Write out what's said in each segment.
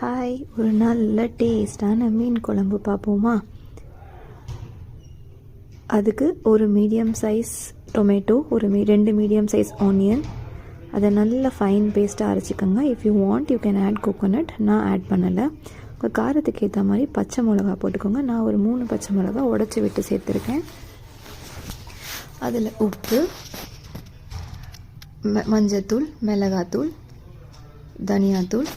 Hi ஒரு நல்ல டேஸ்டான மீன் குழம்பு பார்ப்போமா? அதுக்கு ஒரு மீடியம் சைஸ் டொமேட்டோ ஒரு மீ ரெண்டு மீடியம் சைஸ் ஆனியன் அதை நல்லா ஃபைன் பேஸ்ட்டாக அரைச்சிக்கோங்க. If you want you can add coconut நான் ஆட் பண்ணலை. உங்கள் காரத்துக்கு ஏற்ற மாதிரி பச்சை மிளகா போட்டுக்கோங்க. நான் ஒரு மூணு பச்சை மிளகா உடச்சி விட்டு சேர்த்துருக்கேன். அதில் உப்பு ம மஞ்சத்தூள் மிளகாத்தூள் தனியாத்தூள்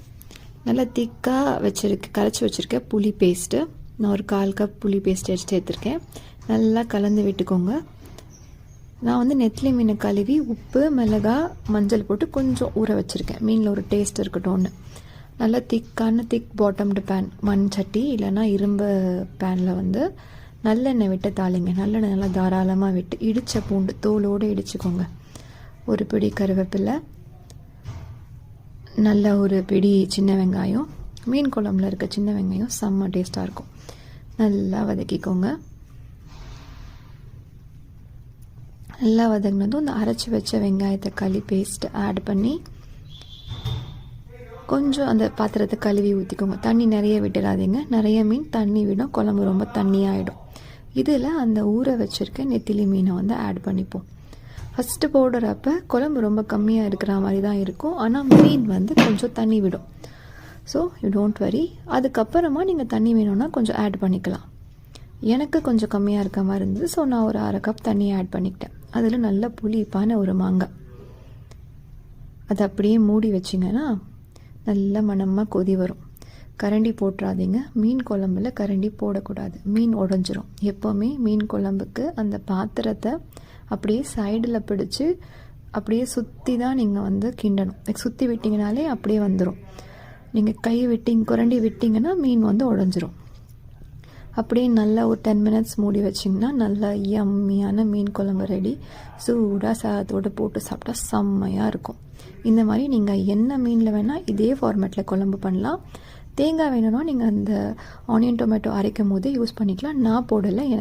நல்லா திக்காக வச்சுருக்க கரைச்சி வச்சுருக்கேன் புளி பேஸ்ட்டு நான் ஒரு கால் கப் புளி பேஸ்ட் எடுத்து எடுத்துருக்கேன். நல்லா கலந்து விட்டுக்கோங்க. நான் வந்து நெத்திலி மீனை கழுவி உப்பு மிளகா மஞ்சள் போட்டு கொஞ்சம் ஊற வச்சுருக்கேன். மீனில் ஒரு டேஸ்ட் இருக்கட்டும்னு. நல்லா திக்கான திக் பாட்டம்டு பேன் மண் சட்டி இல்லைன்னா இரும்பு பேனில் வந்து நல்லெண்ணெய் விட்டு தாளிங்க. நல்லெண்ணெய் நல்லா தாராளமாக விட்டு இடித்த பூண்டு தோலோடு இடிச்சுக்கோங்க. ஒரு பிடி கருவேப்பிலை நல்ல ஒரு பிடி சின்ன வெங்காயம் மீன் குழம்புல இருக்க சின்ன வெங்காயம் செம்ம டேஸ்ட்டாக இருக்கும். நல்லா வதக்கிக்கோங்க. நல்லா வதங்கினதும் இந்த அரைச்சி வச்ச வெங்காயத்தை களி பேஸ்ட் ஆட் பண்ணி கொஞ்சம் அந்த பாத்திரத்தை கழுவி ஊற்றிக்கோங்க தண்ணி நிறைய விட்டுடாதீங்க நிறைய மீன் தண்ணி விடும். குழம்பு ரொம்ப தண்ணியாகிடும் இதில் அந்த ஊற வச்சுருக்க நெத்திலி மீனை வந்து ஆட் பண்ணிப்போம். ஃபஸ்ட்டு போடுறப்ப குழம்பு ரொம்ப கம்மியாக இருக்கிற மாதிரி தான் இருக்கும். ஆனால் மீன் வந்து கொஞ்சம் தண்ணி விடும். ஸோ யூ டோன்ட் வரி அதுக்கப்புறமா நீங்கள் தண்ணி வேணும்னா கொஞ்சம் ஆட் பண்ணிக்கலாம். எனக்கு கொஞ்சம் கம்மியாக இருக்க மாதிரி இருந்தது. ஸோ நான் ஒரு அரை கப் தண்ணி ஆட் பண்ணிக்கிட்டேன். அதில் நல்ல புளிப்பான ஒரு மாங்காய். அதை அப்படியே மூடி வச்சிங்கன்னா நல்ல மணமாக கொதி வரும். கரண்டி போட்டுறாதீங்க. மீன் குழம்புல கரண்டி போடக்கூடாது. மீன் உடஞ்சிரும். எப்போவுமே மீன் குழம்புக்கு அந்த பாத்திரத்தை அப்படியே சைடில் பிடிச்சி அப்படியே சுற்றி தான் நீங்கள் வந்து கிண்டணும். சுற்றி விட்டிங்கனாலே அப்படியே வந்துடும் நீங்கள் கை விட்டிங்க குரண்டி விட்டிங்கன்னா மீன் வந்து உடஞ்சிரும். அப்படியே நல்லா ஒரு டென் மினிட்ஸ் மூடி வச்சிங்கன்னா நல்லா யம்மியான மீன் குழம்பு ரெடி சூடாக சாதத்தோடு போட்டு சாப்பிட்டா செம்மையாக இருக்கும். இந்த மாதிரி நீங்கள் என்ன மீனில் வேணால் இதே ஃபார்மேட்டில் குழம்பு பண்ணலாம். தேங்காய் வேணும்னா நீங்கள் அந்த ஆனியன் டொமேட்டோ அரைக்கும் போது யூஸ் பண்ணிக்கலாம். நான் போடலை